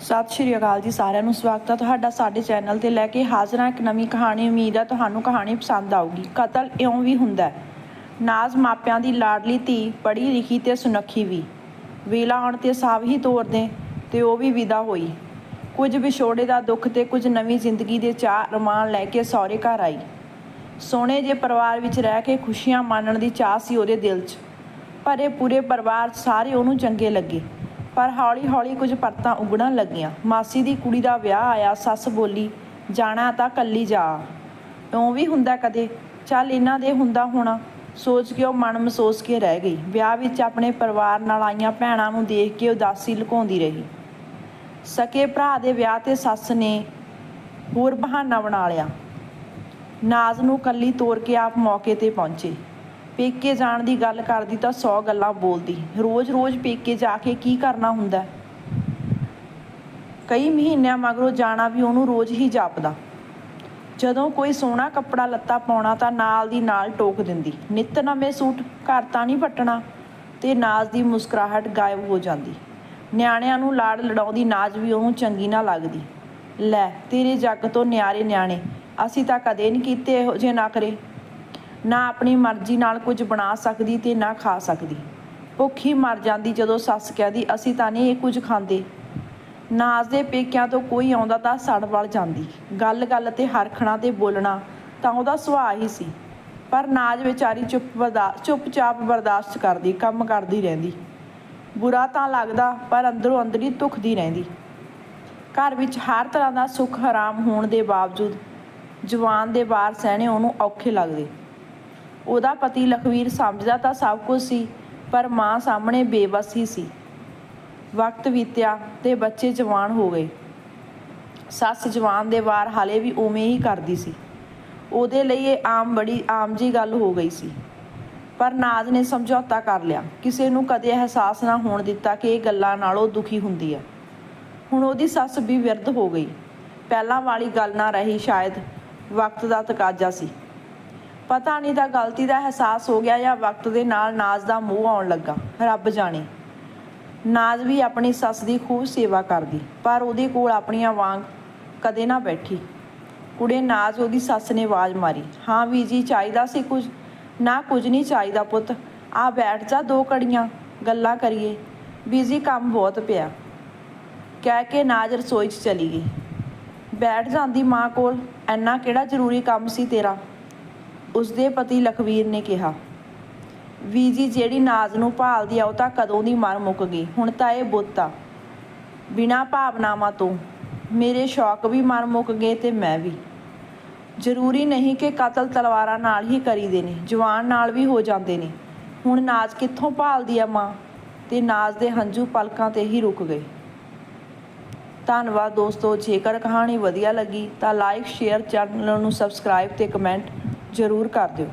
ਸਤਿ ਸ਼੍ਰੀ ਅਕਾਲ ਜੀ ਸਾਰਿਆਂ ਨੂੰ, ਸਵਾਗਤ ਹੈ ਤੁਹਾਡਾ ਸਾਡੇ ਚੈਨਲ ਤੇ ਲੈ ਕੇ ਹਾਜ਼ਰ ਹਾਂ ਇੱਕ ਨਵੀਂ ਕਹਾਣੀ, ਉਮੀਦ ਹੈ ਤੁਹਾਨੂੰ ਕਹਾਣੀ ਪਸੰਦ ਆਊਗੀ। ਕਤਲ ਇਉਂ ਵੀ ਹੁੰਦਾ ਹੈ। ਨਾਜ਼ ਮਾਪਿਆਂ ਦੀ ਲਾਡਲੀ ਧੀ, ਪੜ੍ਹੀ ਲਿਖੀ ਤੇ ਸੁਨੱਖੀ ਵੀ। ਵੇਲਾ ਆਉਣ ਤੇ ਸਾਵ ਹੀ ਤੋਰਦੇ ਤੇ ਉਹ ਵੀ ਵਿਦਾ ਹੋਈ। ਕੁਝ ਵਿਛੋੜੇ ਦਾ ਦੁੱਖ ਤੇ ਕੁਝ ਨਵੀਂ ਜ਼ਿੰਦਗੀ ਦੇ ਚਾਅ ਰਮਾਨ ਲੈ ਕੇ ਸਹੁਰੇ ਘਰ ਆਈ। ਸੋਹਣੇ ਜੇ ਪਰਿਵਾਰ ਵਿੱਚ ਰਹਿ ਕੇ ਖੁਸ਼ੀਆਂ ਮਾਣਨ ਦੀ ਚਾਹ ਸੀ ਉਹਦੇ ਦਿਲ 'ਚ। ਪਰ ਇਹ ਪੂਰੇ ਪਰਿਵਾਰ ਸਾਰੇ ਉਹਨੂੰ ਚੰਗੇ ਲੱਗੇ। ਪਰ ਹੌਲੀ-ਹੌਲੀ ਕੁਝ ਪਰਤਾਂ ਉਗੜਨ ਲੱਗੀਆਂ। ਮਾਸੀ ਦੀ ਕੁੜੀ ਦਾ ਵਿਆਹ ਆਇਆ, ਸੱਸ ਬੋਲੀ, ਜਾਣਾ ਤਾਂ ਕੱਲੀ ਜਾ। ਇਉਂ ਵੀ ਹੁੰਦਾ ਕਦੇ? ਚੱਲ ਇਹਨਾਂ ਦੇ ਹੁੰਦਾ ਹੋਣਾ। ਸੋਚ ਕੇ ਉਹ ਮਨ ਮਹਿਸੂਸ ਕੇ ਰਹਿ ਗਈ। ਵਿਆਹ ਵਿੱਚ ਆਪਣੇ ਪਰਿਵਾਰ ਨਾਲ ਆਈਆਂ ਭੈਣਾਂ ਨੂੰ ਦੇਖ ਕੇ ਉਦਾਸੀ ਲੁਕਾਉਂਦੀ ਰਹੀ। ਸਕੇ ਭਰਾ ਦੇ ਵਿਆਹ ਤੇ ਸੱਸ ਨੇ ਹੋਰ ਬਹਾਨਾ ਬਣਾ ਲਿਆ। ਨਾਜ਼ ਨੂੰ ਕੱਲੀ ਤੋਰ ਕੇ ਆਪ ਮੌਕੇ ਤੇ ਪਹੁੰਚੇ। ਪੇਕੇ ਜਾਣ ਦੀ ਗੱਲ ਕਰਦੀ ਤਾਂ 100 ਗੱਲਾਂ ਬੋਲਦੀ। ਰੋਜ਼-ਰੋਜ਼ ਪੇਕੇ ਜਾ ਕੇ ਕੀ ਕਰਨਾ ਹੁੰਦਾ ਕਈ ਮਹੀਨਿਆਂ ਮਗਰੋਂ ਜਾਣਾ ਵੀ ਉਹਨੂੰ ਰੋਜ਼ ਹੀ ਜਾਪਦਾ। ਜਦੋਂ ਕੋਈ ਸੋਹਣਾ ਕੱਪੜਾ ਲੱਤਾ ਪਾਉਣਾ ਤਾਂ ਨਾਲ ਦੀ ਨਾਲ ਟੋਕ ਦਿੰਦੀ। ਨਿੱਤ ਨਵੇਂ ਸੂਟ ਘਰ ਤਾਂ ਨਹੀਂ ਫੱਟਣਾ ਤੇ ਨਾਜ਼ ਦੀ ਮੁਸਕਰਾਹਟ ਗਾਇਬ ਹੋ ਜਾਂਦੀ। ਨਿਆਣਿਆਂ ਨੂੰ ਲਾੜ ਲੜਾਉਂਦੀ ਨਾਜ਼ ਵੀ ਉਹਨੂੰ ਚੰਗੀ ਨਾ ਲੱਗਦੀ। ਲੈ, ਤੇਰੇ ਜੱਗ ਤੋਂ ਨਿਆਰੇ ਨਿਆਣੇ, ਅਸੀਂ ਤਾਂ ਕਦੇ ਨਹੀਂ ਕੀਤੇ ਇਹੋ ਜਿਹੇ ਨਾ ਕਰੇ ਨਾ ਆਪਣੀ ਮਰਜ਼ੀ ਨਾਲ ਕੁਝ ਬਣਾ ਸਕਦੀ ਤੇ ਨਾ ਖਾ ਸਕਦੀ। ਭੁੱਖੀ ਮਰ ਜਾਂਦੀ ਜਦੋਂ ਸੱਸ ਕਹਿੰਦੀ, ਅਸੀਂ ਤਾਂ ਨਹੀਂ ਇਹ ਕੁਝ ਖਾਂਦੇ। ਨਾਜ਼ ਦੇ ਪੇਕਿਆਂ ਤੋਂ ਕੋਈ ਆਉਂਦਾ ਤਾਂ ਸੜ ਵਲ ਜਾਂਦੀ। ਗੱਲ-ਗੱਲ ਤੇ ਹਰਖਣਾ ਤੇ ਬੋਲਣਾ ਤਾਂ ਉਹਦਾ ਸੁਭਾਅ ਹੀ ਸੀ। ਪਰ ਨਾਜ਼ ਵਿਚਾਰੀ ਚੁੱਪ ਬਰਦਾ ਚੁੱਪਚਾਪ ਬਰਦਾਸ਼ਤ ਕਰਦੀ, ਕੰਮ ਕਰਦੀ ਰਹਿੰਦੀ। ਬੁਰਾ ਤਾਂ ਲੱਗਦਾ, ਪਰ ਅੰਦਰੋਂ ਅੰਦਰੀ ਧੁਖਦੀ ਰਹਿੰਦੀ। ਘਰ ਵਿੱਚ ਹਰ ਤਰ੍ਹਾਂ ਦਾ ਸੁੱਖ ਹਰਾਮ ਹੋਣ ਦੇ ਬਾਵਜੂਦ ਜਵਾਨ ਦੇ ਬਾਹਰ ਸਹਿਣੇ ਉਹਨੂੰ ਔਖੇ ਲੱਗਦੇ। ਉਹਦਾ ਪਤੀ ਲਖਵੀਰ ਸਮਝਦਾ ਤਾਂ ਸਭ ਕੁਝ ਸੀ, ਪਰ ਮਾਂ ਸਾਹਮਣੇ ਬੇਬਸ ਹੀ ਸੀ। ਵਕਤ ਬੀਤਿਆ ਤੇ ਬੱਚੇ ਜਵਾਨ ਹੋ ਗਏ। ਸੱਸ ਜਵਾਨ ਦੇ ਵਾਰ ਹਾਲੇ ਵੀ ਉਵੇਂ ਹੀ ਕਰਦੀ ਸੀ। ਉਹਦੇ ਲਈ ਇਹ ਆਮ ਬੜੀ ਆਮ ਜੀ ਗੱਲ ਹੋ ਗਈ ਸੀ। ਪਰ ਨਾਜ਼ ਨੇ ਸਮਝੌਤਾ ਕਰ ਲਿਆ। ਕਿਸੇ ਨੂੰ ਕਦੇ ਅਹਿਸਾਸ ਨਾ ਹੋਣ ਦਿੱਤਾ ਕਿ ਇਹ ਗੱਲਾਂ ਨਾਲੋਂ ਦੁਖੀ ਹੁੰਦੀ ਹੈ ਹੁਣ ਉਹਦੀ ਸੱਸ ਵੀ ਵਿਰਧ ਹੋ ਗਈ। ਪਹਿਲਾਂ ਵਾਲੀ ਗੱਲ ਨਾ ਰਹੀ, ਸ਼ਾਇਦ ਵਕਤ ਦਾ ਤਕਾਜ਼ਾ ਸੀ। ਪਤਾ ਨਹੀਂ ਤਾਂ ਗਲਤੀ ਦਾ ਅਹਿਸਾਸ ਹੋ ਗਿਆ ਜਾਂ ਵਕਤ ਦੇ ਨਾਲ ਨਾਜ਼ ਦਾ ਮੂੰਹ ਆਉਣ ਲੱਗਾ। ਰੱਬ ਜਾਣੇ, ਨਾਜ਼ ਵੀ ਆਪਣੀ ਸੱਸ ਦੀ ਖੂਬ ਸੇਵਾ ਕਰਦੀ, ਪਰ ਉਹਦੇ ਕੋਲ ਆਪਣੀਆਂ ਵਾਂਗ ਕਦੇ ਨਾ ਬੈਠੀ। ਕੁੜੇ ਨਾਜ਼ ਉਹਦੀ ਸੱਸ ਨੇ ਆਵਾਜ਼ ਮਾਰੀ, ਹਾਂ ਵੀ ਜੀ, ਚਾਹੀਦਾ ਸੀ ਕੁਝ, ਨਾ ਕੁਝ ਨਹੀਂ ਚਾਹੀਦਾ ਪੁੱਤ, ਆ ਬੈਠ ਜਾ ਦੋ ਕੜੀਆਂ ਗੱਲਾਂ ਕਰੀਏ। ਬੀਜੀ ਕੰਮ ਬਹੁਤ ਪਿਆ। ਕਹਿ ਕੇ ਨਾਜ਼ ਰਸੋਈ 'ਚ ਚਲੀ ਗਈ। ਬੈਠ ਜਾਂਦੀ ਮਾਂ ਕੋਲ ਐਨਾ ਕਿਹੜਾ ਜ਼ਰੂਰੀ ਕੰਮ ਸੀ ਤੇਰਾ? ਉਸਦੇ ਪਤੀ ਲਖਵੀਰ ਨੇ ਕਿਹਾ ਵੀ ਜੀ, ਜਿਹੜੀ ਨਾਜ਼ ਨੂੰ ਭਾਲਦੀ ਆ, ਉਹ ਤਾਂ ਕਦੋਂ ਦੀ ਮਰ ਮੁੱਕ ਗਈ? ਹੁਣ ਤਾਂ ਇਹ ਬੁੱਤ ਆ। ਬਿਨਾ ਭਾਵਨਾਵਾਂ ਤੋਂ। ਮੇਰੇ ਸ਼ੌਕ ਵੀ ਮਰ ਮੁੱਕ ਗਏ ਤੇ ਮੈਂ ਵੀ। ਜ਼ਰੂਰੀ ਨਹੀਂ ਕਿ ਕਤਲ ਤਲਵਾਰਾਂ ਨਾਲ ਹੀ ਕਰੀਦੇ ਨੇ, ਜਵਾਨ ਨਾਲ ਵੀ ਹੋ ਜਾਂਦੇ ਨੇ। ਹੁਣ ਨਾਜ਼ ਕਿੱਥੋਂ ਭਾਲਦੀ ਆ ਮਾਂ? ਤੇ ਨਾਜ਼ ਦੇ ਹੰਝੂ ਪਲਕਾਂ ਤੇ ਹੀ ਰੁਕ ਗਏ। ਧੰਨਵਾਦ ਦੋਸਤੋ, ਜੇਕਰ ਕਹਾਣੀ ਵਧੀਆ ਲੱਗੀ ਤਾਂ ਲਾਈਕ, ਸ਼ੇਅਰ, ਚੈਨਲ ਨੂੰ ਸਬਸਕ੍ਰਾਈਬ ਤੇ ਕਮੈਂਟ ਜ਼ਰੂਰ ਕਰ ਦਿਓ।